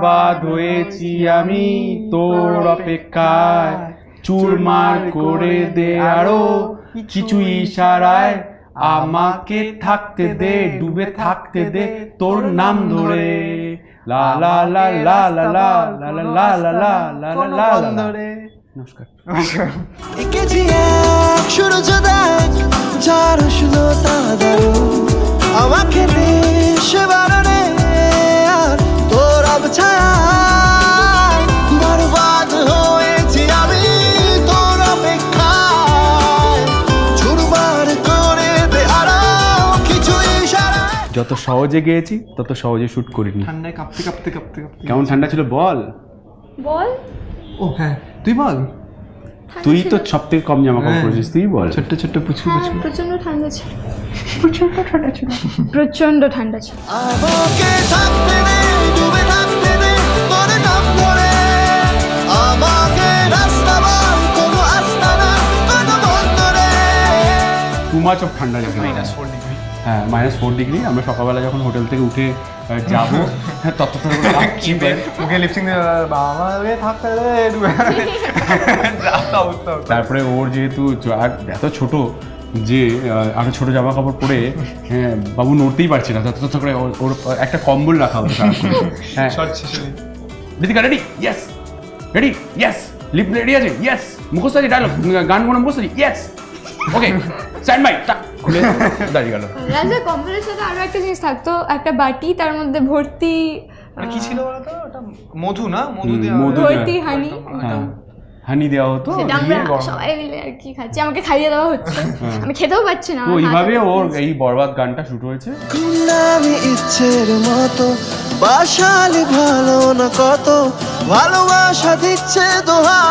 বরবাদ হয়েছি আমি তোর অপেক্ষায় চুরমার করে দে আরও কিছু ইশারায় আমাকে থাকতে দে ডুবে থাকতে দে তোর নাম ধরে লা লা লা লা লা লা লা লা লা লা লা লা লা লা লা নমস্কার যত সহজে গিয়েছি তত সহজে শুট করিনি। ঠান্ডায় কাঁপতে কাঁপতে কাঁপতে কাঁপতে কেমন ঠান্ডা ছিল? বল। বল। ও হ্যাঁ। তুই বল। তুই তো সব থেকে কম জামা কাপড় হ্যাঁ। পরেছিস তুই বল। ছোট্ট ছোট্ট পুচকু হ্যাঁ পুচকু। প্রচণ্ড ঠান্ডা ছিল। প্রচণ্ড ঠান্ডা ছিল। প্রচণ্ড ঠান্ডা ছিল। আমাকে থাকতে দে ডুবে থাকতে দে তোর নাম ধরে আমাকে রাস্তা বল কোনো আস্তা না কোনো বন্ধরে টু মাচ অফ ঠান্ডা লেগে মাইনাস ফোর ডিগ্রি হ্যাঁ মাইনাস ফোর ডিগ্রি আমরা সকালবেলা যখন হোটেল থেকে উঠে যাব হ্যাঁ তত তত করে কাঁপছি ভাই। মুখে লিপসিং। তারপরে ওর যেহেতু এত ছোট যে আরও ছোট জামা কাপড় পরে হ্যাঁ বাবু নড়তেই পারছে না তত তত করে ওর- একটা কম্বল রাখা হতো হ্যাঁ। শেষে ready yes ready yes lip ready আছে? ইয়েস আছে ডায়লগ গান মুখস্থ আছে ইয়েস ওকে স্ট্যান্ড বাই টাক খুলে দাঁড়িয়ে গেল। রাজা কম্বলের সাথে আরও একটা জিনিস থাকতো একটা বাটি তার মধ্যে ভর্তি মানে কি ছিল বলতো? ওটা মধু না? মধু দিয়ে। ভর্তি হানি। হ্যাঁ হানি দেওয়া হতো সেটা আমরা সবাই মিলে আর কি খাচ্ছি। আমাকে খাইয়ে দেওয়া হচ্ছে। আমি খেতেও পাচ্ছি না এইভাবে ওর এই বরবাদ গানটা শুট হয়েছে। আমি ইচ্ছের মতো বাসালি ভালো না কত ভালোবাসা দিচ্ছে দোহাই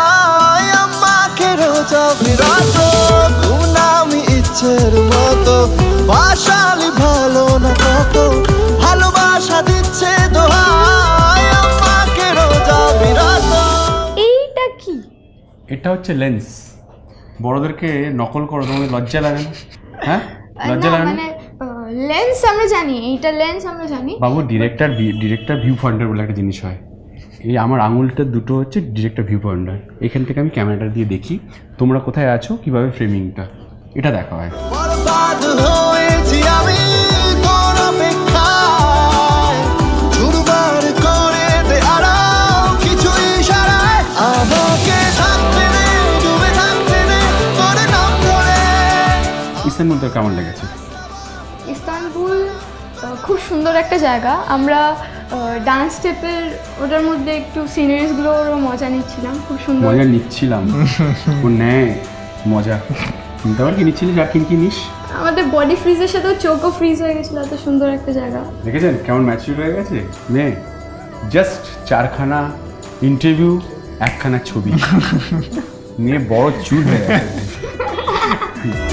এটা হচ্ছে লেন্স বড়দেরকে নকল করো তোমাদের লজ্জা লাগে না? হ্যাঁ? লজ্জা লাগে না? মানে লেন্স আমরা জানি এইটা লেন্স আমরা জানি। বাবু ডিরেক্টর ডিরেক্টর ভিউ পয়েন্টার বলে একটা জিনিস হয়। এই আমার আঙুলটা দুটো হচ্ছে ডিরেক্টর ভিউ পয়েন্টার এখান থেকে আমি ক্যামেরাটা দিয়ে দেখি তোমরা কোথায় আছো কীভাবে ফ্রেমিংটা এটা দেখা হয়। ইস্তানবুল কেমন লেগেছে? ইস্তানবুল খুব সুন্দর একটা জায়গা। আমরা ডান্স স্টেপের ওটার মধ্যে একটু সিনারিজগুলোরও মজা নিচ্ছিলাম খুব সুন্দর। মজা নিচ্ছিলাম? ও নেয় মজা। নিতে পার কি নিচ্ছিলিস আর কি কি নিস? আমাদের বডি ফ্রিজের সাথেও চোখও ফ্রিজ হয়ে গেছিল এত সুন্দর একটা জায়গা। দেখেছেন কেমন ম্যাচিউর হয়ে গেছে? নে জাস্ট চারখানা ইন্টারভিউ একখানা ছবি। নিয়ে বড় চুল হয়ে গেছে।